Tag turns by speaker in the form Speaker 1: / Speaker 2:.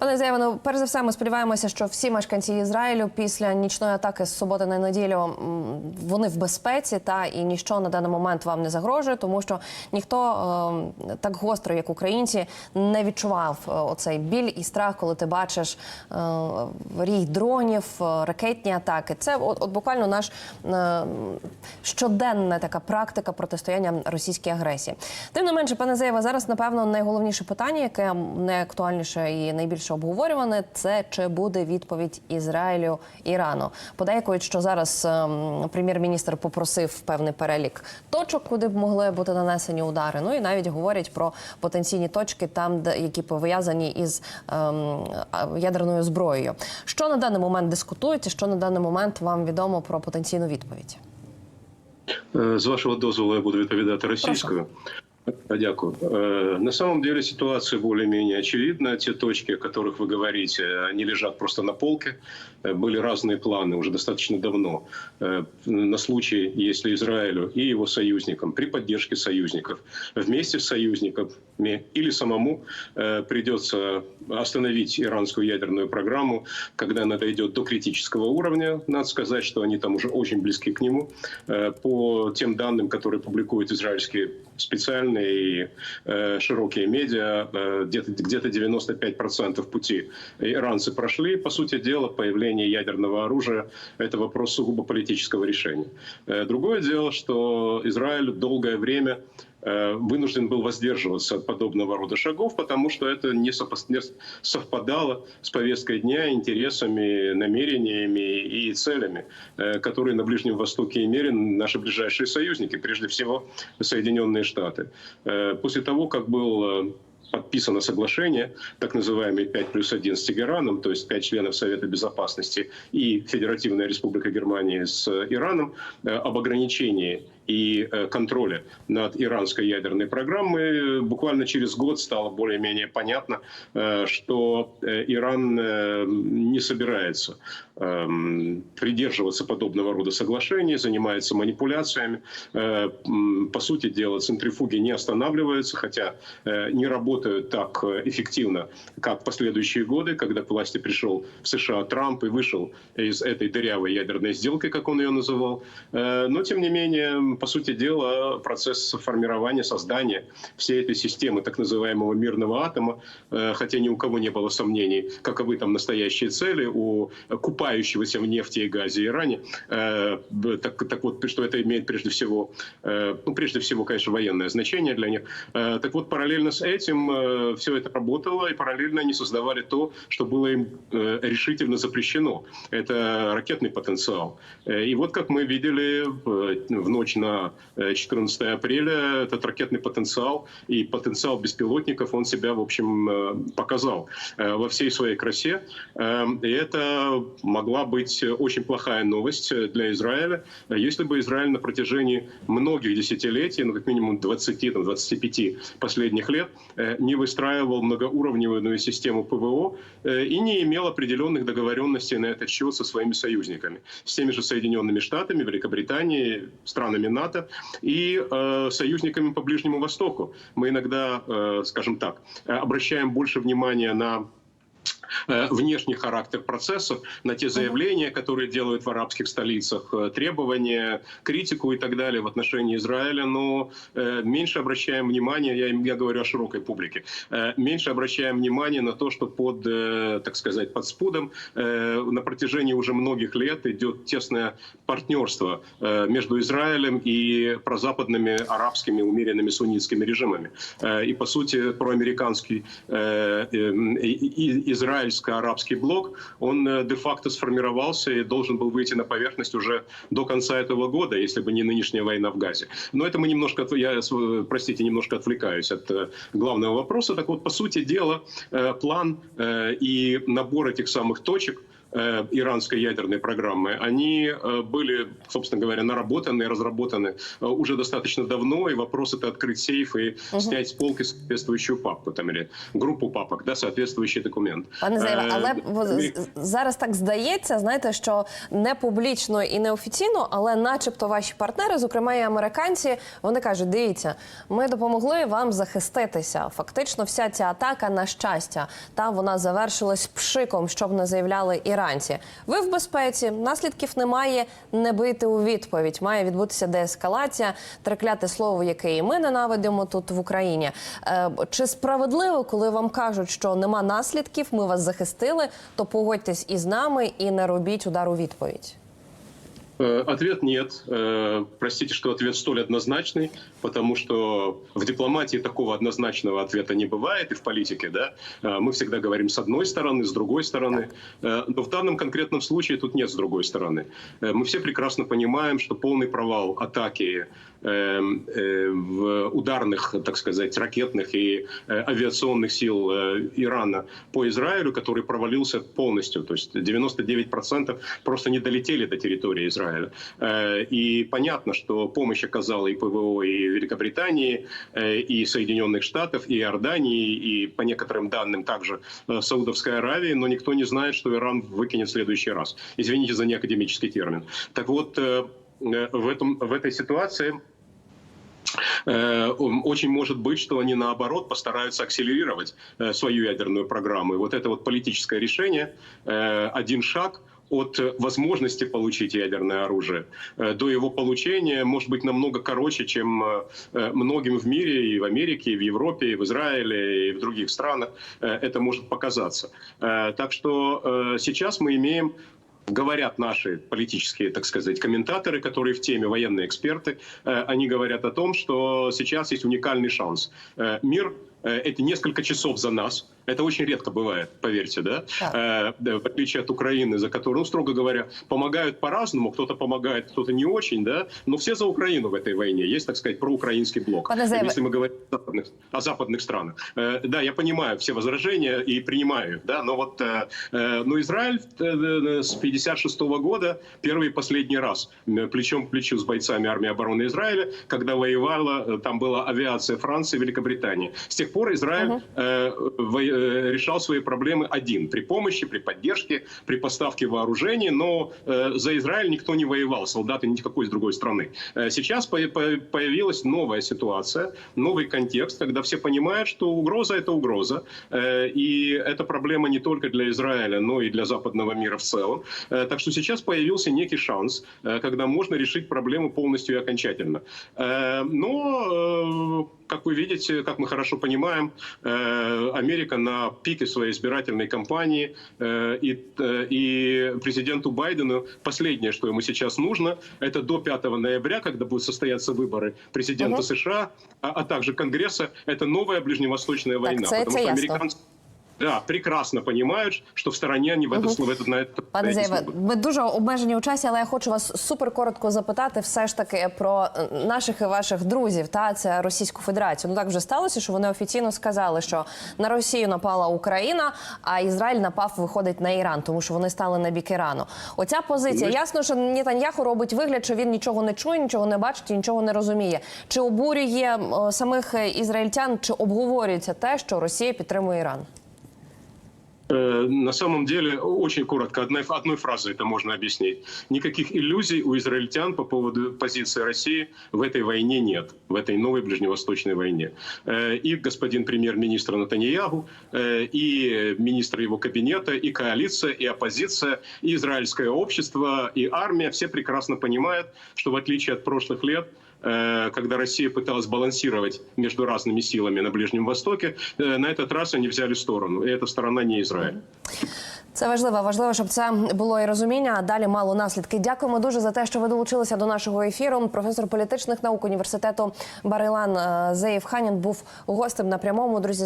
Speaker 1: Пане Заявано, перш за все, ми сподіваємося, що всі мешканці Ізраїлю після нічної атаки з суботи на неділю вони в безпеці, та і ніщо на даний момент вам не загрожує, тому що ніхто е, так гостро, як українці, не відчував е, оцей біль і страх, коли ти бачиш е, рій дронів, е, ракетні атаки. Це от, от буквально наш е, щоденна така практика протистояння російській агресії. Тим не менше, пане Заєва, зараз напевно найголовніше питання, яке найактуальніше і найбільше обговорюване, це чи буде відповідь Ізраїлю Ірану. Подейкують, що зараз ем, прем'єр-міністр попросив певний перелік точок, куди б могли бути нанесені удари. Ну і навіть говорять про потенційні точки, там, де які пов'язані із ем, ядерною зброєю. Що на даний момент дискутується? Що на даний момент вам відомо про потенційну відповідь?
Speaker 2: Е, З вашого дозволу я буду відповідати російською. Дякую. Э, На самом деле ситуация более-менее очевидна. Те точки, о которых вы говорите, они лежат просто на полке. Э, Были разные планы уже достаточно давно э, на случай, если Израилю и его союзникам при поддержке союзников вместе с союзниками или самому придется остановить иранскую ядерную программу, когда она дойдет до критического уровня. Надо сказать, что они там уже очень близки к нему. По тем данным, которые публикуют израильские специальные э, широкие медиа, э, где-то где 95% пути иранцы прошли. По сути дела, появление ядерного оружия – это вопрос сугубо политического решения. Э, другое дело, что Израиль долгое время вынужден был воздерживаться от подобного рода шагов, потому что это не совпадало с повесткой дня, интересами, намерениями и целями, э, которые на Ближнем Востоке имели наши ближайшие союзники, прежде всего Соединенные Штаты. Э, После того, как был э, подписано соглашение, так называемый 5 плюс 1 с Тегераном, то есть 5 членов Совета Безопасности и Федеративная Республика Германии с Ираном э, об ограничении и э, контроле над иранской ядерной программой, буквально через год стало более-менее понятно, э, что э, Иран не собирается эм, придерживаться подобного рода соглашений, занимается манипуляциями. По сути дела, центрифуги не останавливаются, хотя не работают так эффективно, как последующие годы, когда к власти пришел в США Трамп и вышел из этой дырявой ядерной сделки, как он ее называл. Но, тем не менее, по сути дела, процесс формирования, создания всей этой системы так называемого мирного атома, э, хотя ни у кого не было сомнений, каковы там настоящие цели у купающегося в нефти и газе Иране, э, так, так вот, что это имеет прежде всего, э, ну, прежде всего, конечно, военное значение для них. Так вот, параллельно с этим все это работало, и параллельно они создавали то, что было им решительно запрещено. Это ракетный потенциал. И вот, как мы видели в ночь на э, 14 апреля, этот ракетный потенциал и потенциал беспилотников, он себя, в общем, э, показал э, во всей своей красе. Э, И это могла быть очень плохая новость для Израиля, э, если бы Израиль на протяжении многих десятилетий, ну, как минимум 20-25 последних лет, э, не выстраивал многоуровневую систему ПВО э, и не имел определенных договоренностей на этот счет со своими союзниками, с теми же Соединенными Штатами, Великобританией, странами НАТО и э, союзниками по Ближнему Востоку. Мы иногда, э, скажем так, э, обращаем больше внимания на внешний характер процессов, на те заявления, которые делают в арабских столицах, э, требования, критику и так далее в отношении Израиля, но э, меньше обращаем внимание, я, я говорю о широкой публике, э, меньше обращаем внимание на то, что под, э, так сказать, под спудом э, на протяжении уже многих лет идет тесное партнерство э, между Израилем и прозападными арабскими умеренными суннитскими режимами. Э, И, по сути, проамериканский э, э, и- и- израильско-арабский блок, он э, де-факто сформировался и должен был выйти на поверхность уже до конца этого года, если бы не нынешняя война в Газе. Но это мы немножко, я, простите, немножко отвлекаюсь от э, главного вопроса. Так вот, по сути дела, э, план и набор этих самых точек иранской ядерной программы, они э, были, собственно говоря, наработаны, разработаны э, уже достаточно давно, и вопрос это открыть сейф и снять с полки соответствующую папку там, или группу папок, да, соответствующий документ.
Speaker 1: Пане Заєве,
Speaker 2: Е,
Speaker 1: але в-
Speaker 2: Америка-
Speaker 1: з- зараз так здається, знаєте, що не публічно і не офіційно, але начебто ваші партнери, зокрема і американці, вони кажуть: дивіться, ми допомогли вам захиститися. Фактично, вся ця атака на щастя, та вона завершилась пшиком, щоб не заявляли іранці. Ви в безпеці, наслідків немає. Не бити у відповідь. Має відбутися деескалація, трекляте слово, яке і ми ненавидимо тут в Україні. Е, Чи справедливо, коли вам кажуть, що нема наслідків, ми вас захистили, то погодьтесь із нами і не робіть удар у відповідь.
Speaker 2: Э, Ответ нет. Э, Простите, что ответ столь однозначный, потому что в дипломатии такого однозначного ответа не бывает, и в политике, да. Э, Мы всегда говорим с одной стороны, с другой стороны. Но в данном конкретном случае тут нет с другой стороны. Мы все прекрасно понимаем, что полный провал атаки в ударных, так сказать, ракетных и авиационных сил Ирана по Израилю, который провалился полностью. То есть 99% просто не долетели до территории Израиля. Э, И понятно, что помощь оказала и ПВО, и Великобритании, э, и Соединенных Штатов, и Иордании, и по некоторым данным также э, Саудовской Аравии, но никто не знает, что Иран выкинет в следующий раз. Извините за неакадемический термин. Так вот, в, этом, в этой ситуации очень может быть, что они наоборот постараются акселерировать свою ядерную программу. И вот это вот политическое решение, один шаг от э, возможности получить ядерное оружие э, до его получения может быть намного короче, чем э, многим в мире, и в Америке, и в Европе, и в Израиле, и в других странах это может показаться. Так что сейчас мы имеем говорят наши политические, так сказать, комментаторы, которые в теме, военные эксперты, они говорят о том, что сейчас есть уникальный шанс. Мир это несколько часов за нас. Это очень редко бывает, поверьте, да? Э, да, В отличие от Украины, за которую, ну, строго говоря, помогают по-разному. Кто-то помогает, кто-то не очень, да? Но все за Украину в этой войне. Есть, так сказать, проукраинский блок.
Speaker 1: Зееве.
Speaker 2: Если мы говорим о западных, о западных странах. Э, Да, я понимаю все возражения и принимаю их, да, но вот э, э, но Израиль э, с 56 года первый и последний раз э, плечом к плечу с бойцами армии обороны Израиля, когда воевала, э, там была авиация Франции и Великобритании. С тех пор Израиль
Speaker 1: Мгм.
Speaker 2: э, во- э, решал свои проблемы один, при помощи, при поддержке, при поставке вооружений, но э, за Израиль никто не воевал, солдаты никакой с другой страны. Э, Сейчас по- по- появилась новая ситуация, новый контекст, когда все понимают, что угроза – это угроза, э, и эта проблема не только для Израиля, но и для западного мира в целом. Э, Так что сейчас появился некий шанс, э, когда можно решить проблему полностью и окончательно. Э, Но, э, как вы видите, как мы хорошо понимаем, э, Америка на пике своей избирательной кампании, э, и, э, и президенту Байдену последнее, что ему сейчас нужно, это до 5 ноября, когда будут состояться выборы президента
Speaker 1: Мгм.
Speaker 2: США, а, а также Конгресса, это новая ближневосточная война.
Speaker 1: це-
Speaker 2: потому
Speaker 1: це
Speaker 2: что американцы да, прекрасно понимают, что в стороне они в это, в это, на это
Speaker 1: Пане
Speaker 2: не
Speaker 1: Зейве,
Speaker 2: смогут.
Speaker 1: ми дуже обмежені у часі, але я хочу вас супер коротко запитати все ж таки про е, наших і ваших друзів. Та це Російську Федерацію. Ну так вже сталося, що вони офіційно сказали, що на Росію напала Україна, а Ізраїль напав виходить на Іран, тому що вони стали на бік Ірану. Оця позиція.
Speaker 2: Ну,
Speaker 1: Ясно, що Нетаньяху робить вигляд, що він нічого не чує, нічого не бачить і нічого не розуміє. Чи обурює е, самих е, ізраїльтян, чи обговорюється те, що Росія підтримує Іран?
Speaker 2: Э, На самом деле, очень коротко, одной, одной фразой это можно объяснить. Никаких иллюзий у израильтян по поводу позиции России в этой войне нет, в этой новой ближневосточной войне. Э, И господин премьер-министр Натаньягу, э, и министры его кабинета, и коалиция, и оппозиция, и израильское общество, и армия все прекрасно понимают, что в отличие от прошлых лет, когда Россия пыталась балансировать между разными силами на Ближнем Востоке, э, на этот раз они взяли сторону. И эта сторона не Израиль.
Speaker 1: Це важливо. Важливо, щоб це було і розуміння. А далі мало наслідки. Дякуємо дуже за те, що ви долучилися до нашого ефіру. Професор політичних наук університету Барилан е, Зеїв Ханін був гостем на прямому. Друзі,